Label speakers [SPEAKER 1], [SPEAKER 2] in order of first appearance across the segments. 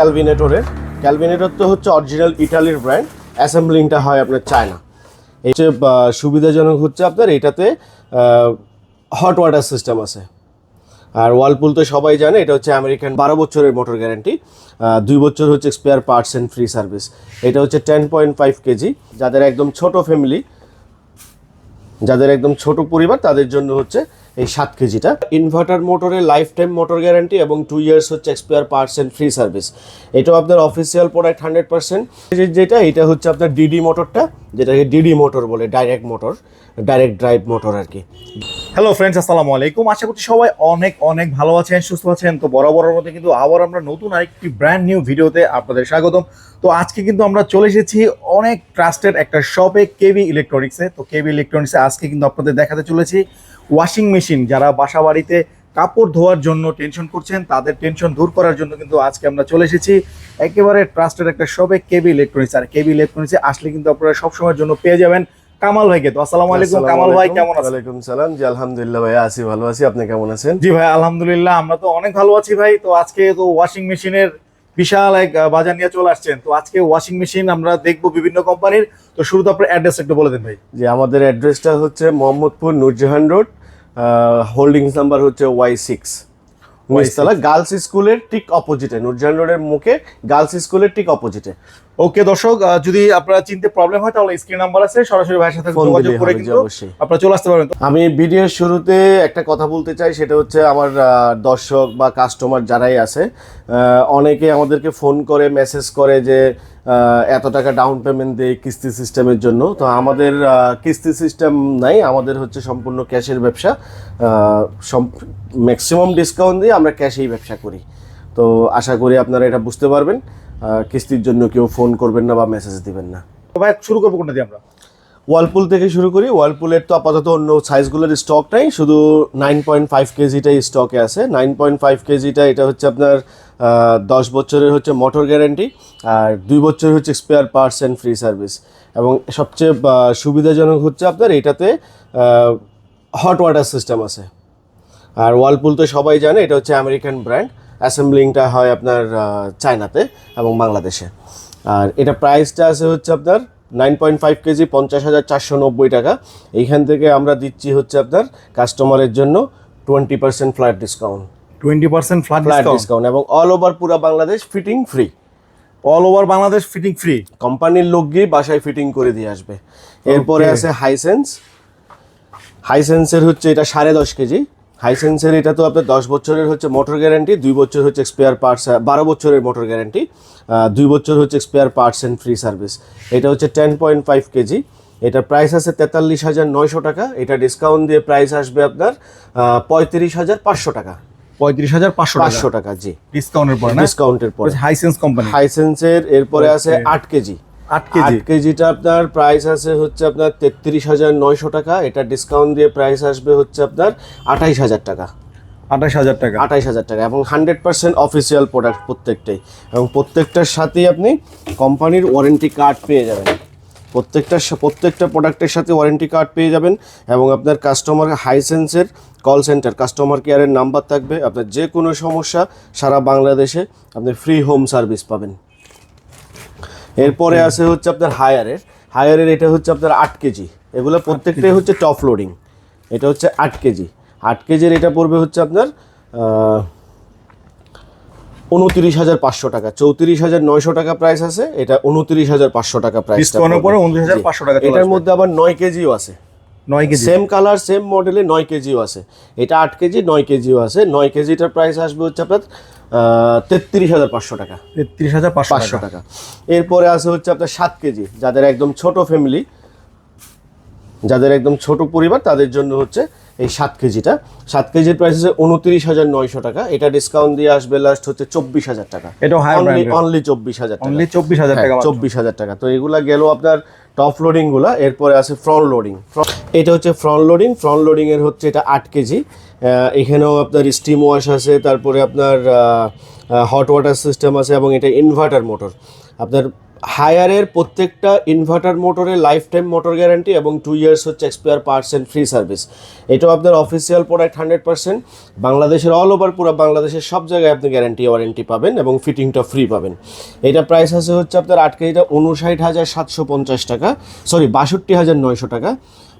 [SPEAKER 1] ক্যালভিনেটরের। Kelvinator তো হচ্ছে original ইটালির ব্র্যান্ড অ্যাসেম্বলিংটা হয় আপনার চায়না। আহ, সুবিধাজনক হচ্ছে আপনার এটাতে হট ওয়াটার সিস্টেম আছে। আর ওয়ালপুল তো সবাই জানে এটা হচ্ছে আমেরিকান বারো বছরের মোটর গ্যারান্টি দুই বছর হচ্ছে spare parts and free service এটা হচ্ছে টেন পয়েন্ট ফাইভ কেজি। যাদের একদম ছোট ফ্যামিলি যাদের একদম ছোট পরিবার তাদের জন্য হচ্ছে এই সাত কেজিটা। ইনভার্টার মোটরের লাইফ টাইম মোটর গ্যারান্টি এবং টু ইয়ার্স হচ্ছে expire parts and free service এটাও আপনার অফিসিয়াল প্রোডাক্ট হান্ড্রেড পার্সেন্ট যেটা, এটা হচ্ছে আপনার ডিডি মোটরটা যেটাকে ডিডি মোটর বলে direct motor direct drive motor আর কি।
[SPEAKER 2] হ্যালো ফ্রেন্ডস আসসালামু আলাইকুম। আশা করছি সবাই অনেক অনেক ভালো আছেন, সুস্থ আছেন। তো বরাবরের মধ্যে কিন্তু আবার আমরা নতুন আরেকটি ব্র্যান্ড নিউ ভিডিওতে আপনাদের স্বাগতম। তো আজকে কিন্তু আমরা চলে এসেছি অনেক ট্রাস্টেড একটা শপে কেবি ইলেকট্রনিক্সে তো কেবি ইলেকট্রনিক্সে আজকে কিন্তু আপনাদের দেখাতে চলেছি ওয়াশিং মেশিন যারা বাসা বাড়িতে কাপড় ধোয়ার জন্য টেনশন করছেন, তাদের টেনশন দূর করার জন্য কিন্তু আজকে আমরা চলে এসেছি। একেবারে ট্রাস্টেড একটা শপে কেবি ইলেকট্রনিক্স আর কেবি ইলেকট্রনিক্সে আসলে কিন্তু আপনারা সবসময়ের জন্য পেয়ে যাবেন কামাল ভাইকে তো? আসসালামু আলাইকুম কামাল ভাই কেমন আছেন?
[SPEAKER 1] ওয়ালাইকুম সালাম। জি আলহামদুলিল্লাহ ভাইয়া আছি ভালো আছি। আপনি কেমন আছেন?
[SPEAKER 2] জি ভাই আলহামদুলিল্লাহ আমরা তো অনেক ভালো আছি ভাই। তো আজকে তো ওয়াশিং মেশিনের বিশাল এক বাজার নিয়ে চলে আসছেন। তো আজকে ওয়াশিং মেশিন আমরা দেখব বিভিন্ন কোম্পানির। তো শুরুতে আপনার অ্যাড্রেস একটু বলে দেন ভাই।
[SPEAKER 1] যে আমাদের অ্যাড্রেসটা হচ্ছে Mohammadpur Noorjahan road holdings number হচ্ছে ওয়াই সিক্স নিচতলা গার্লস স্কুলের ঠিক অপোজিটে নূরজাহান রোডের মুখে গার্লস স্কুলের ঠিক অপোজিটে
[SPEAKER 2] ওকে দর্শক যদি আপনারা চিনতে প্রবলেম হয় তাহলে স্ক্রিন নাম্বার আছে সরাসরি ভাইয়ের সাথে যোগাযোগ করে কিন্তু। আপনারা চলে আসতে পারবেন।
[SPEAKER 1] আমি ভিডিওর শুরুতে একটা কথা বলতে চাই সেটা হচ্ছে আমার দর্শক বা কাস্টমার যারাই আছে অনেকে আমাদেরকে ফোন করে মেসেজ করে যে এত টাকা ডাউন পেমেন্ট দেয় কিস্তি সিস্টেমের জন্য। তো আমাদের কিস্তি সিস্টেম নাই আমাদের হচ্ছে সম্পূর্ণ ক্যাশের ব্যবসা ম্যাক্সিমাম ডিসকাউন্ট দিয়ে আমরা ক্যাশেই ব্যবসা করি। তো আশা করি আপনারা এটা বুঝতে পারবেন। কিস্তির জন্য কেউ ফোন করবেন না বা মেসেজ দিবেন না।
[SPEAKER 2] ভাই শুরু করব কোনটা দিয়ে আমরা?
[SPEAKER 1] ওয়ালপুল থেকে শুরু করি। ওয়ালপুলের তো আপাতত অন্য সাইজগুলোর স্টক নাই। শুধু নাইন পয়েন্ট ফাইভ কেজিটাই স্টকে আছে। নাইন পয়েন্ট ফাইভ কেজিটা এটা হচ্ছে আপনার দশ বছরের হচ্ছে মোটর গ্যারেন্টি আর দুই বছরের হচ্ছে spare parts and free service এবং সবচেয়ে সুবিধাজনক হচ্ছে আপনার এটাতে হট ওয়াটার সিস্টেম আছে। আর ওয়ালপুল তো সবাই জানে এটা হচ্ছে আমেরিকান ব্র্যান্ড অ্যাসেম্বলিংটা হয় আপনার চায়নাতে এবং বাংলাদেশে আর এটা প্রাইসটা আছে হচ্ছে আপনার নাইন পয়েন্ট ফাইভ কেজি পঞ্চাশ হাজার চারশো নব্বই টাকা। এইখান থেকে আমরা দিচ্ছি হচ্ছে আপনার কাস্টমারের জন্য twenty percent flat discount
[SPEAKER 2] twenty percent flat
[SPEAKER 1] discount এবং অল ওভার পুরো Bangladesh fitting free
[SPEAKER 2] all over Bangladesh fitting free
[SPEAKER 1] কোম্পানির লোক গিয়ে বাসায় ফিটিং করে দিয়ে আসবে। এরপরে আছে হাইসেন্স হাইসেন্সের হচ্ছে এটা সাড়ে দশ কেজি হাইসেন্সের এটা তো আপনার দশ বছরের হচ্ছে মোটর গ্যারান্টি দুই বছর হচ্ছে স্পেয়ার পার্টস বারো বছরের মোটর গ্যারান্টি দুই বছর হচ্ছে spare parts and free service এটা হচ্ছে টেন পয়েন্ট ফাইভ কেজি। এটার প্রাইস আছে তেতাল্লিশ হাজার নয়শো টাকা। এটা ডিসকাউন্ট দিয়ে প্রাইস আসবে আপনার পঁয়ত্রিশ হাজার পাঁচশো টাকা।
[SPEAKER 2] পঁয়ত্রিশ হাজার পাঁচশো
[SPEAKER 1] পাঁচশো টাকা জি।
[SPEAKER 2] ডিসকাউন্টের পর
[SPEAKER 1] ডিসকাউন্টের পরে।
[SPEAKER 2] হাইসেন্স কোম্পানি
[SPEAKER 1] হাইসেন্সের এরপরে আছে আট কেজি।
[SPEAKER 2] আট কেজি।
[SPEAKER 1] কেজিটা আপনার প্রাইস আছে হচ্ছে আপনার তেত্রিশ হাজার নয়শো টাকা। এটা ডিসকাউন্ট দিয়ে প্রাইস আসবে হচ্ছে আপনার আঠাইশ হাজার টাকা।
[SPEAKER 2] আঠাশ হাজার টাকা।
[SPEAKER 1] আঠাইশ হাজার টাকা এবং হান্ড্রেড পার্সেন্ট অফিসিয়াল প্রোডাক্ট প্রত্যেকটাই। এবং প্রত্যেকটার সাথেই আপনি কোম্পানির ওয়ারেন্টি কার্ড পেয়ে যাবেন। প্রত্যেকটা প্রত্যেকটা প্রোডাক্টের সাথে ওয়ারেন্টি কার্ড পেয়ে যাবেন এবং আপনার কাস্টমার হাইসেন্সের কল সেন্টার কাস্টমার কেয়ারের নাম্বার থাকবে। আপনার যে কোনো সমস্যা সারা বাংলাদেশে আপনি ফ্রি হোম সার্ভিস পাবেন। এরপরে আছে হচ্ছে আপনার হায়ারের হায়ারের এটা হচ্ছে আপনার আট কেজি। এগুলো প্রত্যেকটাই হচ্ছে টপ লোডিং এটা হচ্ছে আট কেজি। আট কেজির এটা পড়বে হচ্ছে আপনার উনত্রিশ হাজার পাঁচশো টাকা। চৌত্রিশ হাজার নয়শো টাকা প্রাইস আছে। এটা উনত্রিশ হাজার পাঁচশো টাকা প্রাইস এটার মধ্যে আবার নয় কেজিও আছে।
[SPEAKER 2] নয় কেজি।
[SPEAKER 1] সেম কালার সেম মডেলে নয় কেজিও আছে। এটা আট কেজি নয় কেজিও আছে। নয় কেজিটার প্রাইস আসবে হচ্ছে আপনার তেত্রিশ হাজার পাঁচশো টাকা।
[SPEAKER 2] তেত্রিশ হাজার পাঁচশো টাকা।
[SPEAKER 1] এরপরে আছে হচ্ছে আপনার সাত কেজি। যাদের একদম ছোট ফ্যামিলি যাদের একদম ছোট পরিবার তাদের জন্য হচ্ছে এই সাত কেজিটা। সাত কেজির প্রাইস হচ্ছে উনত্রিশ হাজার নয়শো টাকা। এটা ডিসকাউন্ট দিয়ে আসবে লাস্ট হচ্ছে চব্বিশ হাজার টাকা।
[SPEAKER 2] এটা
[SPEAKER 1] অনলি চব্বিশ হাজার
[SPEAKER 2] অনলি চব্বিশ হাজার টাকা
[SPEAKER 1] চব্বিশ হাজার টাকা। তো এগুলা গেল আপনার টপ লোডিংগুলা, এরপরে আছে ফ্রন্ট লোডিং এটা হচ্ছে ফ্রন্ট লোডিং ফ্রন্ট লোডিং এর হচ্ছে এটা আট কেজি। এখানেও আপনার স্টিম ওয়াশ আছে, তারপরে আপনার হট ওয়াটার সিস্টেম আছে এবং এটা ইনভার্টার মোটর আপনার হায়ারের প্রত্যেকটা ইনভার্টার মোটরের লাইফ টাইম মোটর গ্যারান্টি এবং টু ইয়ার্স হচ্ছে expire parts and free service এটাও আপনার অফিসিয়াল প্রোডাক্ট হান্ড্রেড পার্সেন্ট বাংলাদেশের অল ওভার পুরো বাংলাদেশের সব জায়গায় আপনি গ্যারান্টি ওয়ারেন্টি পাবেন এবং ফিটিংটা ফ্রি পাবেন। এটা প্রাইস আছে হচ্ছে আপনার আট কেজিটা উনষাট হাজার সাতশো পঞ্চাশ টাকা। সরি বাষট্টি হাজার নয়শো টাকা।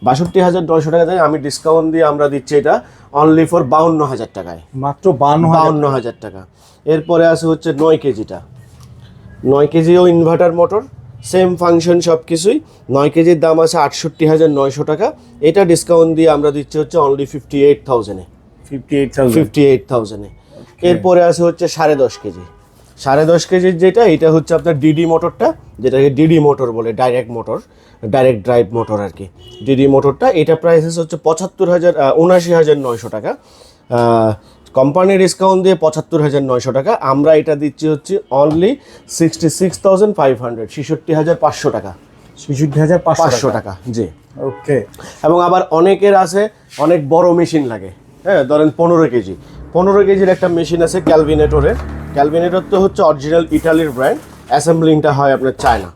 [SPEAKER 1] বাষট্টি হাজার নয়শো টাকা আমি ডিসকাউন্ট দিয়ে আমরা দিচ্ছি এটা অনলি ফর বাউন্ন হাজার টাকায়।
[SPEAKER 2] মাত্র হাজার
[SPEAKER 1] বাউন্ন হাজার টাকা। এরপরে আছে হচ্ছে নয় কেজিটা। নয় কেজিও ইনভার্টার মোটর সেম ফাংশন সব কিছুই নয় কেজির দাম আছে আটষট্টি হাজার নয়শো টাকা। এটা ডিসকাউন্ট দিয়ে আমরা দিচ্ছি হচ্ছে only fifty eight থাউজেন্ডে
[SPEAKER 2] fifty eight thousand
[SPEAKER 1] fifty eight থাউজেন্ডে এরপরে আছে হচ্ছে সাড়ে দশ কেজি। সাড়ে দশ কেজির যেটা এটা হচ্ছে আপনার ডিডি মোটরটা যেটাকে ডিডি মোটর বলে direct motor direct drive motor আর কি। ডিডি মোটরটা এটা প্রাইসেস হচ্ছে পঁচাত্তর হাজার উনাশি হাজার নয়শো টাকা। কোম্পানি ডিসকাউন্ট দিয়ে পঁচাত্তর হাজার নয়শো টাকা। আমরা এটা দিচ্ছি হচ্ছে only sixty six thousand five hundred ছেষট্টি হাজার পাঁচশো টাকা।
[SPEAKER 2] ছেষট্টি হাজার পাঁচশো
[SPEAKER 1] টাকা। জি।
[SPEAKER 2] ওকে
[SPEAKER 1] এবং আবার অনেকের আছে অনেক বড় মেশিন লাগে। হ্যাঁ ধরেন পনেরো কেজি। পনেরো কেজির একটা মেশিন আছে ক্যালভিনেটরের ক্যালভিনেটর তো হচ্ছে অরিজিনাল ইটালির ব্র্যান্ড অ্যাসেম্বলিংটা হয় আপনার চায়না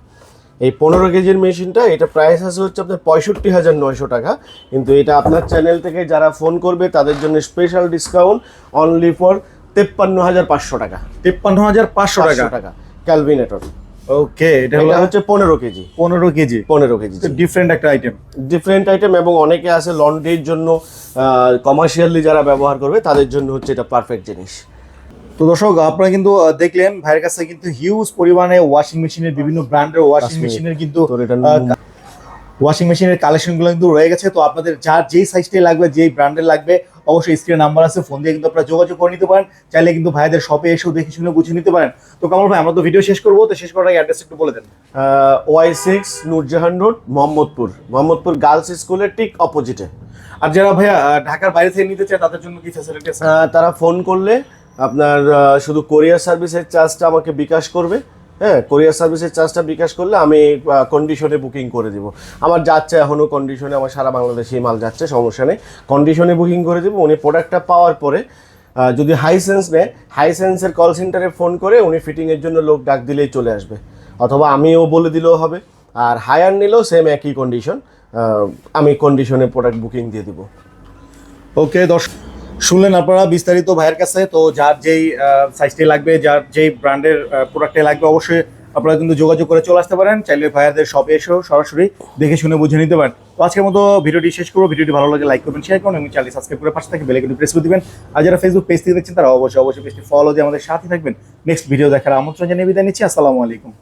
[SPEAKER 1] এই পনেরো কেজির মেশিনটা এটা প্রাইস আছে হচ্ছে আপনার পঁয়ষট্টি হাজার নয়শো টাকা। কিন্তু এটা আপনার চ্যানেল থেকে যারা ফোন করবে তাদের জন্য স্পেশাল ডিসকাউন্ট অনলি ফর তেপ্পান্ন হাজার পাঁচশো টাকা।
[SPEAKER 2] তেপ্পান্ন হাজার পাঁচশো টাকা?
[SPEAKER 1] টাকা ক্যালভিনেটর
[SPEAKER 2] ওকে এটা
[SPEAKER 1] হচ্ছে পনেরো কেজি।
[SPEAKER 2] পনেরো কেজি।
[SPEAKER 1] পনেরো কেজি।
[SPEAKER 2] ডিফারেন্ট একটা আইটেম
[SPEAKER 1] ডিফারেন্ট আইটেম এবং অনেকে আছে লন্ড্রির জন্য কমার্শিয়ালি যারা ব্যবহার করবে তাদের জন্য হচ্ছে এটা পারফেক্ট জিনিস।
[SPEAKER 2] তো দর্শক আপনারা কিন্তু দেখলেন ভাইয়ের কাছে কিন্তু হিউজ পরিমাণে ওয়াশিং মেশিনের বিভিন্ন ব্র্যান্ডের ওয়াশিং মেশিনের কিন্তু ওয়াশিং মেশিনের কালেকশনগুলো কিন্তু রয়ে গেছে। তো আপনাদের যার যেই সাইজটাই লাগবে যেই ব্র্যান্ডের লাগবে অবশ্যই স্ক্রিনে নাম্বার আছে ফোন দিয়ে কিন্তু আপনারা যোগাযোগ করে নিতে পারেন। চাইলে কিন্তু ভাইদের শপে এসেও দেখে শুনে বুঝে নিতে পারেন। তো কামাল ভাই আমরা তো ভিডিও শেষ করব তো শেষ করার আগে অ্যাড্রেস একটু বলে দেন।
[SPEAKER 1] Y six Noorjahan road Mohammadpur. Mohammadpur girls স্কুলের ঠিক অপোজিটে
[SPEAKER 2] আর যারা ভাইয়া ঢাকার বাইরে থেকে নিতে চায় তাদের জন্য কি ফ্যাসিলিটি আছে?
[SPEAKER 1] তারা ফোন করলে আপনার শুধু কোরিয়ার সার্ভিসের চার্জটা আমাকে বিকাশ করবে। হ্যাঁ কোরিয়ার সার্ভিসের চার্জটা বিকাশ করলে আমি কন্ডিশনে বুকিং করে দিব। আমার যাচ্ছে এখনও কন্ডিশনে আমার সারা বাংলাদেশেই মাল যাচ্ছে, সমস্যা নেই। কন্ডিশনে বুকিং করে দেবো। উনি প্রোডাক্টটা পাওয়ার পরে যদি হাইসেন্স নেয় হাইসেন্সের কল সেন্টারে ফোন করে উনি ফিটিংয়ের জন্য লোক ডাক দিলেই চলে আসবে। অথবা আমিও বলে দিলেও হবে। আর হায়ার নিলেও সেম একই কন্ডিশন আমি কন্ডিশনে প্রোডাক্ট বুকিং দিয়ে দিব।
[SPEAKER 2] ওকে দর্শক শুনলেন আপনারা বিস্তারিত ভাইয়ের কাছে, তো যার যেই সাইজটাই লাগবে, যার যেই ব্র্যান্ডের প্রোডাক্টটাই লাগবে, অবশ্যই আপনারা কিন্তু যোগাযোগ করে চলে আসতে পারেন। চাইলে ভাইয়াদের শপে এসেও সরাসরি দেখে শুনে বুঝে নিতে পারেন। তো আজকের মতো ভিডিওটি শেষ করব। ভিডিওটি ভালো লাগে লাইক করবেন শেয়ার করুন এবং চ্যানেল সাবস্ক্রাইব করে পাশে থেকে বেলাইকনটি প্রেস করে দিবেন। আর যারা ফেসবুক পেজ থেকে দেখছেন, তারা অবশ্যই অবশ্যই পেজটি ফলো দিয়ে আমাদের সাথে থাকবেন। নেক্সট ভিডিও দেখার আমন্ত্রণ জানিয়ে বিদায় নিচ্ছি। আসসালামু আলাইকুম।